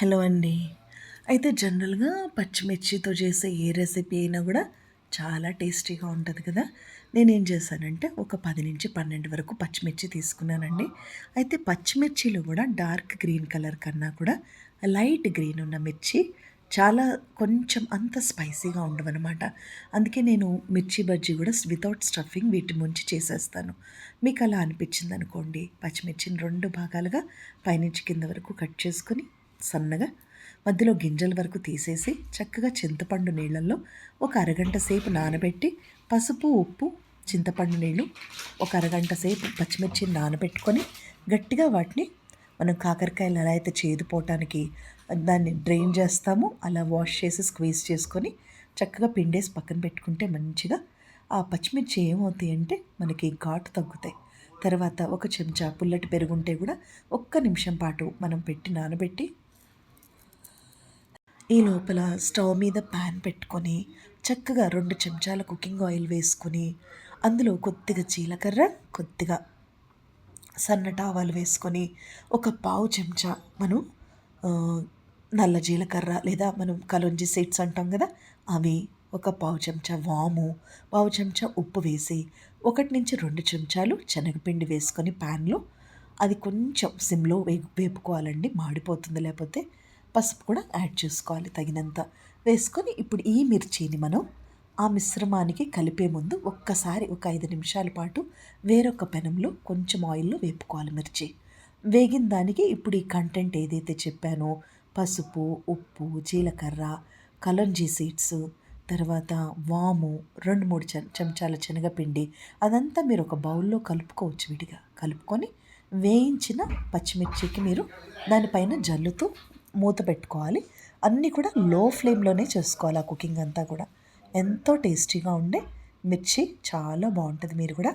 Hello అండి. అయితే జనరల్గా పచ్చిమిర్చితో చేసే ఏ రెసిపీ అయినా కూడా చాలా టేస్టీగా ఉంటుంది కదా. నేనేం చేశానంటే ఒక పది నుంచి పన్నెండు వరకు పచ్చిమిర్చి తీసుకున్నానండి. అయితే పచ్చిమిర్చిలో కూడా డార్క్ గ్రీన్ కలర్ కన్నా కూడా లైట్ గ్రీన్ ఉన్న మిర్చి చాలా కొంచెం అంత స్పైసీగా ఉండవన్నమాట. అందుకే నేను మిర్చి బజ్జీ కూడా వితౌట్ స్టఫింగ్ వీటి ముంచి చేసేస్తాను. మీకు అలా అనిపించింది అనుకోండి పచ్చిమిర్చిని రెండు భాగాలుగా పైనుంచి కింద వరకు కట్ చేసుకుని సన్నగా మధ్యలో గింజల వరకు తీసేసి చక్కగా చింతపండు నీళ్ళల్లో ఒక అరగంట సేపు నానబెట్టి పసుపు ఉప్పు చింతపండు నీళ్ళు ఒక అరగంట సేపు పచ్చిమిర్చి నానబెట్టుకొని గట్టిగా వాటిని మనం కాకరకాయలు ఎలా అయితే చేదుపోవటానికి దాన్ని డ్రైన్ చేస్తామో అలా వాష్ చేసి స్క్వీజ్ చేసుకొని చక్కగా పిండేసి పక్కన పెట్టుకుంటే మంచిగా ఆ పచ్చిమిర్చి ఏమవుతాయి అంటే మనకి ఘాటు తగ్గుతాయి. తర్వాత ఒక చెంచా పుల్లటి పెరుగుంటే కూడా ఒక్క నిమిషం పాటు మనం పెట్టి నానబెట్టి ఈ లోపల స్టవ్ మీద ప్యాన్ పెట్టుకొని చక్కగా రెండు చెంచాల కుకింగ్ ఆయిల్ వేసుకొని అందులో కొద్దిగా జీలకర్ర కొద్దిగా సన్నటి ఆవాలు వేసుకొని ఒక పావు చెంచా మనం నల్ల జీలకర్ర లేదా మనం కలుంజి సీడ్స్ అంటాం కదా అవి ఒక పావు చెంచా వాము పావు చెంచా ఉప్పు వేసి ఒకటి నుంచి రెండు చెంచాలు శనగపిండి వేసుకొని ప్యాన్లో అది కొంచెం సిమ్లో వే వేపుకోవాలండి మాడిపోతుంది లేకపోతే పసుపు కూడా యాడ్ చేసుకోవాలి తగినంత. వేసుకొని ఇప్పుడు ఈ మిర్చిని మనం ఆ మిశ్రమానికి కలిపే ముందు ఒక్కసారి ఒక ఐదు నిమిషాల పాటు వేరొక పెనంలో కొంచెం ఆయిల్లో వేపుకోవాలి మిర్చి. వేగిన దానికి ఇప్పుడు ఈ కంటెంట్ ఏదైతే చెప్పానో పసుపు ఉప్పు జీలకర్ర కలంజీ సీడ్స్ తర్వాత వాము రెండు మూడు చెంచాల శనగపిండి అదంతా మీరు ఒక బౌల్లో కలుపుకోవచ్చు విడిగా. కలుపుకొని వేయించిన పచ్చిమిర్చికి మీరు దానిపైన జల్లుతూ మూత పెట్టుకోవాలి. అన్నీ కూడా లో ఫ్లేమ్లోనే చేసుకోవాలి ఆ కుకింగ్ అంతా కూడా. ఎంతో టేస్టీగా ఉండే మిర్చి చాలా బాగుంటుంది. మీరు కూడా